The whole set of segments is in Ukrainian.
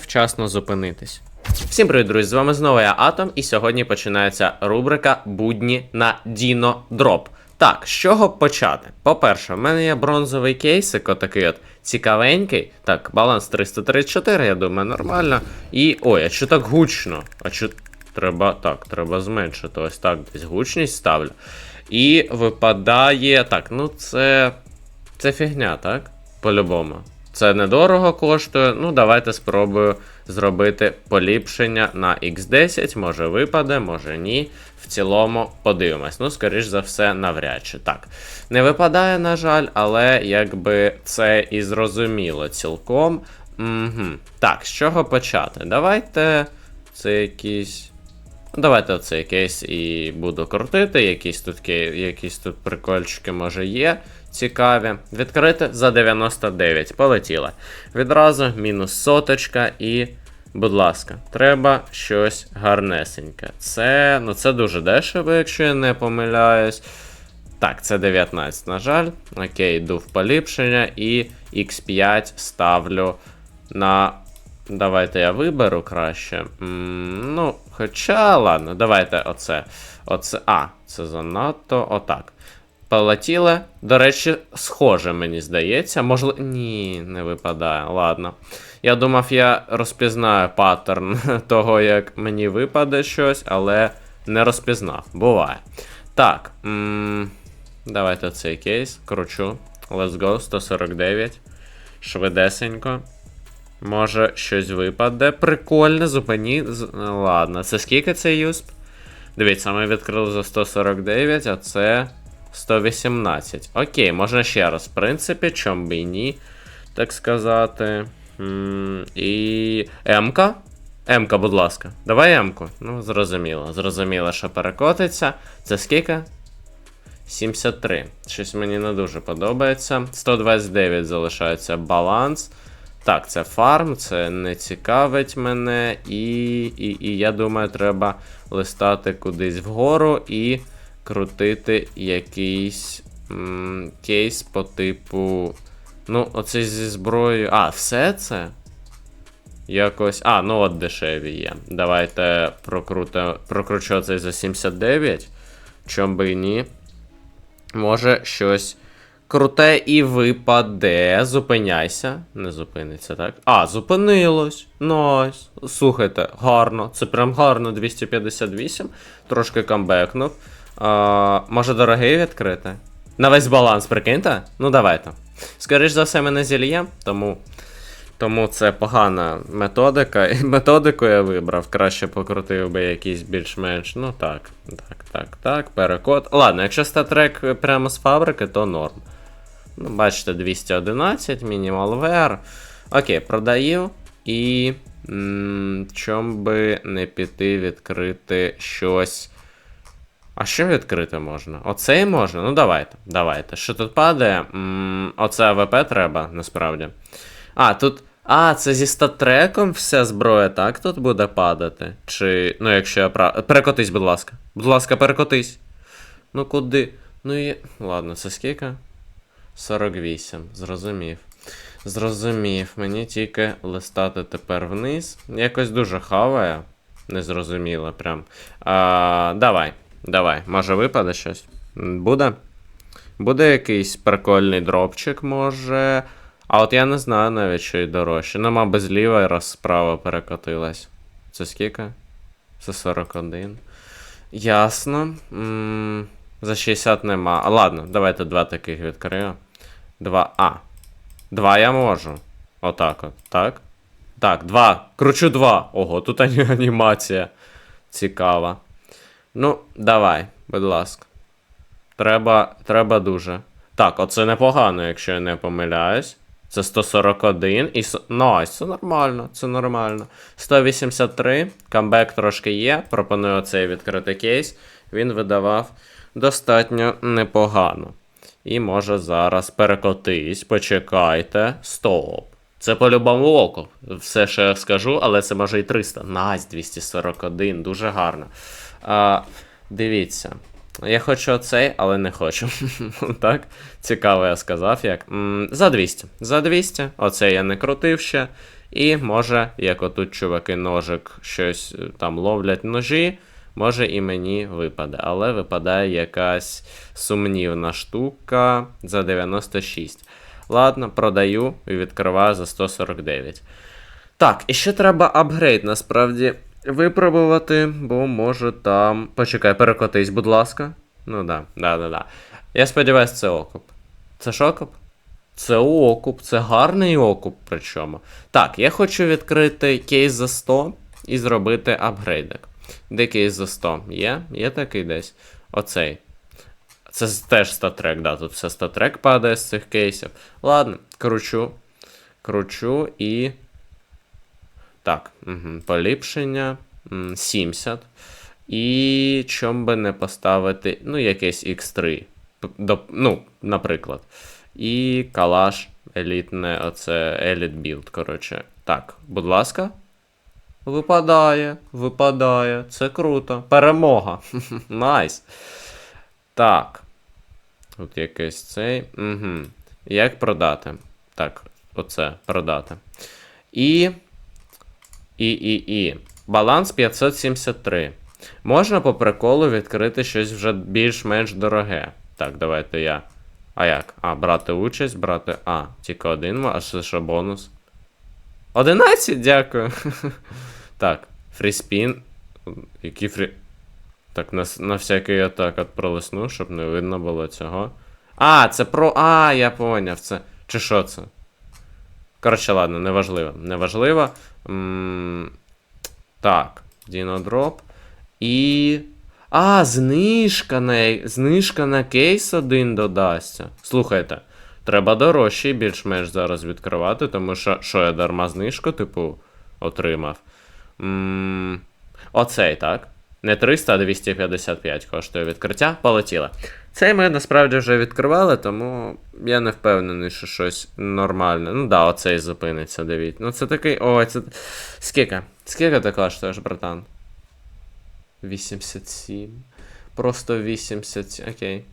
вчасно зупинитись. Всім привіт, друзі! З вами знову я Атом, і сьогодні починається рубрика Будні на Діно Дроп. Так, з чого почати? По-перше, в мене є бронзовий кейсик, отакий от цікавенький. Так, баланс 334, я думаю, нормально. І. Ой, а що так гучно? А що. Треба. Так, треба зменшити. Ось так десь гучність ставлю. І випадає. Так, ну це. Це фігня, так? По-любому. Це недорого коштує. Ну, давайте спробую зробити поліпшення на X10. Може випаде, може ні. В цілому подивимось. Ну, скоріш за все, навряд чи так. Не випадає, на жаль, але якби це і зрозуміло цілком. Угу. Так, з чого почати? Давайте. Це якийсь. Давайте оцей кейс і буду крутити. Якісь тут якісь тут прикольчики, може, є. Цікаві. Відкрити за 99. Полетіли. Відразу мінус соточка і. Будь ласка, треба щось гарнесеньке. Це. Ну, це дуже дешево, якщо я не помиляюсь. Так, це 19, на жаль. Окей, йду в поліпшення і X5 ставлю на. Давайте я виберу краще. Ну, хоча, ладно, давайте оце. Оце. А, це занадто. Отак. Полетіли. До речі, схоже, мені здається. Можливо. Ні, не випадає. Ладно. Я думав, я розпізнаю паттерн того, як мені випаде щось, але не розпізнав. Буває. Так. М давайте цей кейс. Кручу. Let's go. 149. Швидесенько. Може, щось випаде. Прикольно, зупині. Ладно, це скільки цей юсп? Дивіться, ми відкрили за 149, а це 118. Окей, можна ще раз. В принципі, чом би і ні, так сказати. І. М-ка? М-ка, будь ласка. Давай М-ку. Ну, зрозуміло. Зрозуміло, що перекотиться. Це скільки? 73. Щось мені не дуже подобається. 129 залишається баланс. Так, це фарм, це не цікавить мене. І, і, і я думаю, треба листати кудись вгору і крутити якийсь кейс по типу. Ну, оце зі зброєю. А, все це? Якось. А, ну от дешеві є. Давайте прокруте, прокручу цей за 79. Чом би і ні. Може щось круте і випаде. Зупиняйся. Не зупиниться, так? А, зупинилось. Найс. Слухайте, гарно. Це прям гарно 258. Трошки камбекнув. А, може дорогий відкрити? На весь баланс, прикиньте? Ну давайте. Скоріш за все, мене зільє, тому. Тому це погана методика. Методику я вибрав. Краще покрутив би якийсь більш-менш. Ну так, так, так, так. Перекод. Ладно, якщо статрек прямо з фабрики, то норм. Ну, бачите, 211, мінімалвер. Окей, продаю. І. М- чом би не піти відкрити щось. А що відкрити можна? Оцей можна? Ну давайте. Давайте. Що тут падає? М- оце АВП треба, насправді. А, тут. А, це зі статреком вся зброя, так тут буде падати? Чи. Ну, якщо я прав. Перекотись, будь ласка. Будь ласка, перекотись. Ну куди? Ну і. Ладно, це скільки? 48. Зрозумів. Зрозумів. Мені тільки листати тепер вниз. Якось дуже хаває. Незрозуміло прям. А, давай. Давай. Може випаде щось? Буде? Буде якийсь прикольний дропчик, може. А от я не знаю навіть, що й дорожче. Ну, мабуть, зліва раз справа перекотилась. Це скільки? Це 41. Ясно. м за 60 нема. А ладно, давайте два таких відкрию. Два. А. Два я можу. Отак от. Так? Так, два. Кручу два. Ого, тут ані- анімація. Цікава. Ну, давай, будь ласка. Треба, треба дуже. Так, оце непогано, якщо я не помиляюсь. Це 141 і. Найс, це нормально, це нормально. 183, камбек трошки є. Пропоную оцей відкрити кейс. Він видавав достатньо непогано. І може зараз перекотись. Почекайте. Стоп. Це по-любому око. Все, що я скажу, але це може і 300. Найс, 241, дуже гарно. А, дивіться. Я хочу оцей, але не хочу. так? Цікаво, я сказав як. За 200. За 200. Оцей я не крутив ще. І може, як отут чуваки ножик щось е, там ловлять ножі, може і мені випаде. Але випадає якась сумнівна штука за 96. Ладно, продаю і відкриваю за 149. Так, і ще треба апгрейд насправді випробувати, бо може там. Почекай, перекотись, будь ласка. Ну да, да, да, да. Я сподіваюся, це окуп. Це ж окуп? Це окуп, це гарний окуп причому. Так, я хочу відкрити кейс за 100 і зробити апгрейдик. Де кейс за 100? Є? Є такий десь. Оцей. Це теж статрек, да, тут все статрек падає з цих кейсів. Ладно, кручу. Кручу і. Так, угу. поліпшення. 70. І чом би не поставити, ну, якесь X3. До, ну, наприклад. І калаш елітне, оце еліт білд, коротше. Так, будь ласка. Випадає, випадає. Це круто. Перемога. Найс. Так. Тут якийсь цей. Угу. Як продати? Так, оце продати. І. І, і, і. Баланс 573. Можна по приколу відкрити щось вже більш-менш дороге. Так, давайте я. А як? А, брати участь, брати. А, тільки один, а що, що бонус? 11, дякую. так, фріспін. Який фрі. Так, на, на всякий я так пролисну, щоб не видно було цього. А, це про. А, я поняв. Це. Чи що це? Коротше, ладно, неважливо. Неважливо. М, Так, Дінодроп. І. А, знижка на знижка на кейс один додасться. Слухайте, треба дорожчий більш-менш зараз відкривати, тому що що я дарма знижку, типу, отримав. м Оцей, так? Не 300, а 255 коштує відкриття. Полетіло. Цей ми насправді вже відкривали, тому я не впевнений, що щось нормальне. Ну да, оцей зупиниться, дивіться. Ну це такий. Ой, це. Скільки? Скільки ти коштуєш, братан? 87. Просто 80. Окей.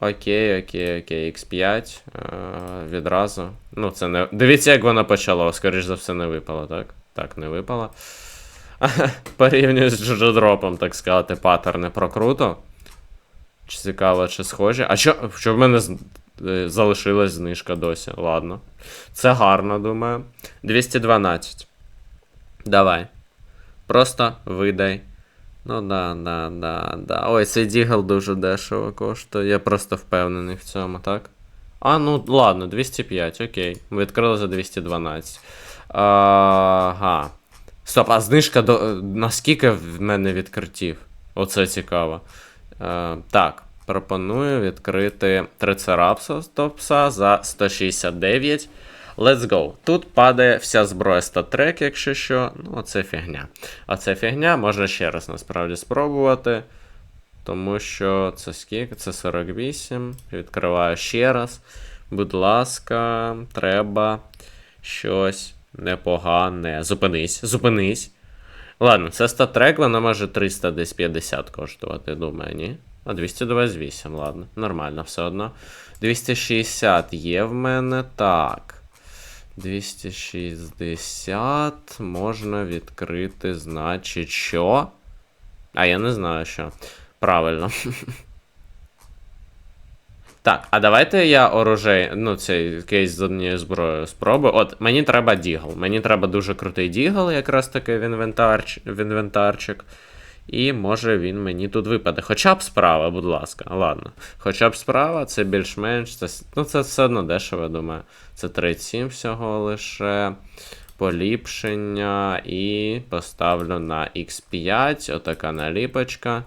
Окей, окей, окей. X5. Е, відразу. Ну, це не. Дивіться, як воно почало. Скоріш за все, не випало, так? Так, не випало. Порівнюю з джоджодропом, так сказати, паттерни прокруто. Чи цікаво, чи схожі. А що, що в мене е, залишилась знижка досі? Ладно. Це гарно, думаю. 212. Давай. Просто видай. Ну да, да, да, да. Ой, цей дігл дуже дешево коштує. Я просто впевнений в цьому, так? А, ну ладно, 205, окей. Відкрили за 212. Ага. Стоп, а знижка до. Наскільки в мене відкриттів? Оце цікаво. Е, так, пропоную відкрити Трицерапса за 169. Let's go. Тут падає вся зброя статрек, якщо що. Ну, оце фігня. Оце фігня, можна ще раз насправді спробувати. Тому що це скільки? Це 48. Відкриваю ще раз. Будь ласка, треба щось непогане. Зупинись, зупинись. Ладно, це статрек, вона може 300 десь 50 коштувати, думаю, ні? А 228, ладно, нормально все одно. 260 є в мене. Так. 260 можна відкрити, значить, що? А я не знаю, що. Правильно. Так, а давайте я оружей, ну, цей кейс з однією зброєю спробую. От мені треба дігл. Мені треба дуже крутий дігл, якраз таки в, в інвентарчик. І може він мені тут випаде. Хоча б справа, будь ласка. Ладно. Хоча б справа, це більш-менш. Це, ну, це все одно дешево, я думаю. Це 37 всього лише. Поліпшення. І поставлю на X5. Отака наліпочка.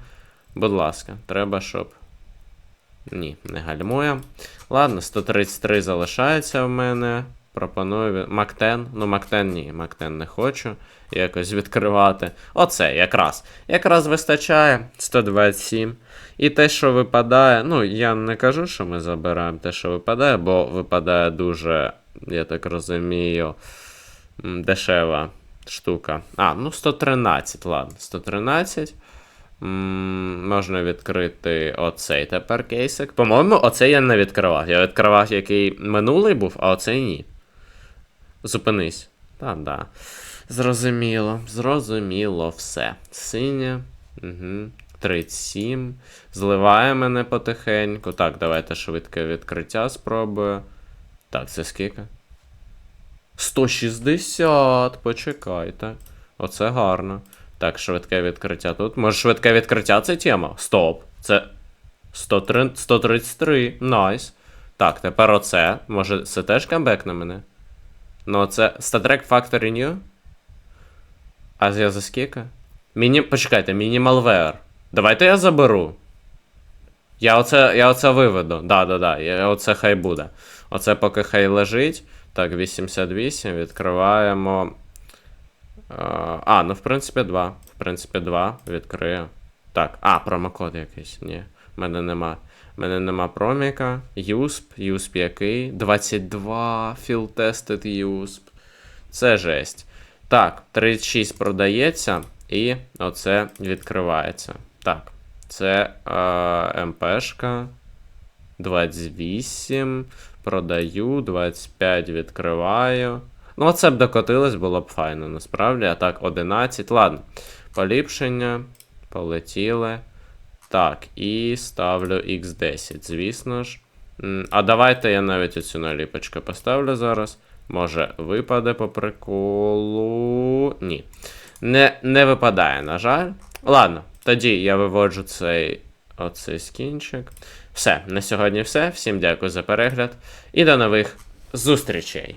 Будь ласка, треба, щоб. Ні, не гальмує. Ладно, 133 залишається в мене. Пропоную Мактен. Ну, Мактен ні, Мактен не хочу якось відкривати. Оце якраз. Якраз вистачає 127. І те, що випадає, ну, я не кажу, що ми забираємо те, що випадає, бо випадає дуже, я так розумію, дешева штука. А, ну 113, ладно, 113. М, можна відкрити оцей тепер кейсик. По-моєму, оцей я не відкривав. Я відкривав, який минулий був, а оцей ні. Зупинись. Та да. Зрозуміло, зрозуміло все. Синє. Угу. 37. Зливає мене потихеньку. Так, давайте швидке відкриття спробую. Так, це скільки? 160. Почекайте. Оце гарно. Так, швидке відкриття тут. Може, швидке відкриття це тема? Стоп. Це 133. Найс. Так, тепер оце. Може, це теж камбек на мене? Ну, це Statrek Factory New? А я за скільки? Міні... Почекайте, Minimalware. Давайте я заберу. Я оце, я оце виведу. Да, да, да. Я, оце хай буде. Оце поки хай лежить. Так, 88. Відкриваємо. Е, А, ну в принципі, 2. В принципі, 2. Відкрию. Так, а, промокод якийсь. Ні, в мене нема. В мене нема проміка. USP. USP який? 22. Field tested USP. Це жесть. Так, 36 продається, і оце відкривається. Так, це е, МПшка. 28. Продаю, 25 відкриваю. Ну, оце б докотилось, було б файно, насправді. А так, 11. Ладно. Поліпшення. Полетіли. Так, і ставлю X10, звісно ж. А давайте я навіть оцю наліпочку поставлю зараз. Може, випаде по приколу. Ні. Не, не випадає, на жаль. Ладно, тоді я виводжу цей оцей скінчик. Все, на сьогодні все. Всім дякую за перегляд і до нових зустрічей.